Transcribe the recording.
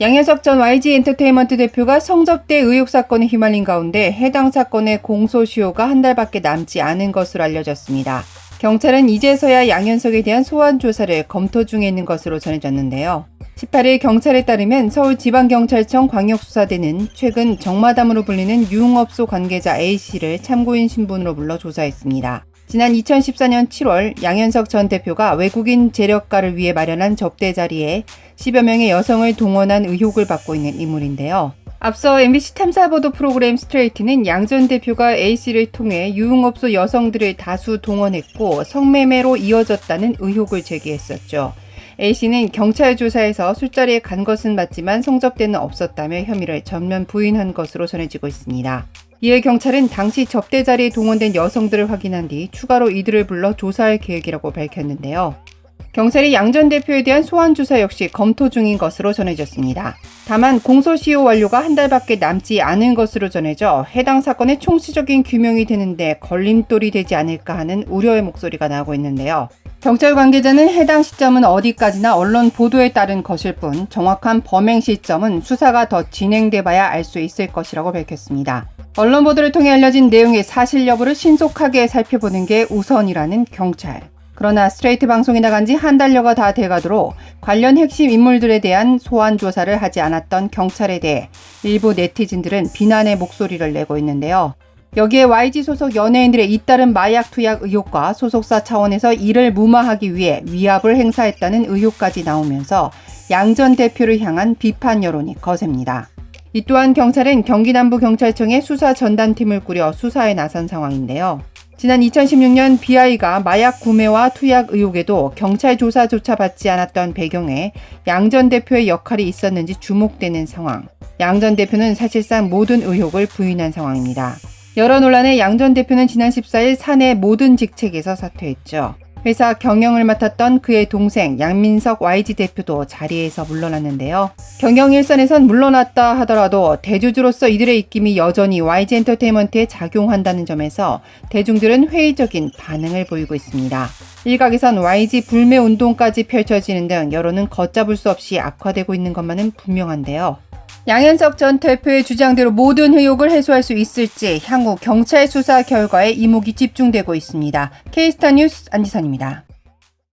양현석 전 YG 엔터테인먼트 대표가 성접대 의혹 사건에 휘말린 가운데 해당 사건의 공소시효가 한 달밖에 남지 않은 것으로 알려졌습니다. 경찰은 이제서야 양현석에 대한 소환 조사를 검토 중에 있는 것으로 전해졌는데요. 18일 경찰에 따르면 서울지방경찰청 광역수사대는 최근 정마담으로 불리는 유흥업소 관계자 A씨를 참고인 신분으로 불러 조사했습니다. 지난 2014년 7월 양현석 전 대표가 외국인 재력가를 위해 마련한 접대 자리에 10여 명의 여성을 동원한 의혹을 받고 있는 인물인데요. 앞서 MBC 탐사보도 프로그램 스트레이트는 양 전 대표가 A씨를 통해 유흥업소 여성들을 다수 동원했고 성매매로 이어졌다는 의혹을 제기했었죠. A씨는 경찰 조사에서 술자리에 간 것은 맞지만 성접대는 없었다며 혐의를 전면 부인한 것으로 전해지고 있습니다. 이에 경찰은 당시 접대 자리에 동원된 여성들을 확인한 뒤 추가로 이들을 불러 조사할 계획이라고 밝혔는데요. 경찰이 양 전 대표에 대한 소환 조사 역시 검토 중인 것으로 전해졌습니다. 다만 공소시효 완료가 한 달밖에 남지 않은 것으로 전해져 해당 사건의 총체적인 규명이 되는데 걸림돌이 되지 않을까 하는 우려의 목소리가 나오고 있는데요. 경찰 관계자는 해당 시점은 어디까지나 언론 보도에 따른 것일 뿐 정확한 범행 시점은 수사가 더 진행돼 봐야 알 수 있을 것이라고 밝혔습니다. 언론 보도를 통해 알려진 내용의 사실 여부를 신속하게 살펴보는 게 우선이라는 경찰. 그러나 스트레이트 방송이 나간 지 한 달여가 다 돼가도록 관련 핵심 인물들에 대한 소환 조사를 하지 않았던 경찰에 대해 일부 네티즌들은 비난의 목소리를 내고 있는데요. 여기에 YG 소속 연예인들의 잇따른 마약 투약 의혹과 소속사 차원에서 이를 무마하기 위해 위압을 행사했다는 의혹까지 나오면서 양 전 대표를 향한 비판 여론이 거셉니다. 이 또한 경찰은 경기남부경찰청에 수사 전단팀을 꾸려 수사에 나선 상황인데요. 지난 2016년 BI가 마약 구매와 투약 의혹에도 경찰 조사조차 받지 않았던 배경에 양 전 대표의 역할이 있었는지 주목되는 상황. 양 전 대표는 사실상 모든 의혹을 부인한 상황입니다. 여러 논란에 양 전 대표는 지난 14일 사내 모든 직책에서 사퇴했죠. 회사 경영을 맡았던 그의 동생 양민석 YG 대표도 자리에서 물러났는데요. 경영 일선에선 물러났다 하더라도 대주주로서 이들의 입김이 여전히 YG 엔터테인먼트에 작용한다는 점에서 대중들은 회의적인 반응을 보이고 있습니다. 일각에선 YG 불매 운동까지 펼쳐지는 등 여론은 걷잡을 수 없이 악화되고 있는 것만은 분명한데요. 양현석 전 대표의 주장대로 모든 의혹을 해소할 수 있을지 향후 경찰 수사 결과에 이목이 집중되고 있습니다. K스타 뉴스 안지선입니다.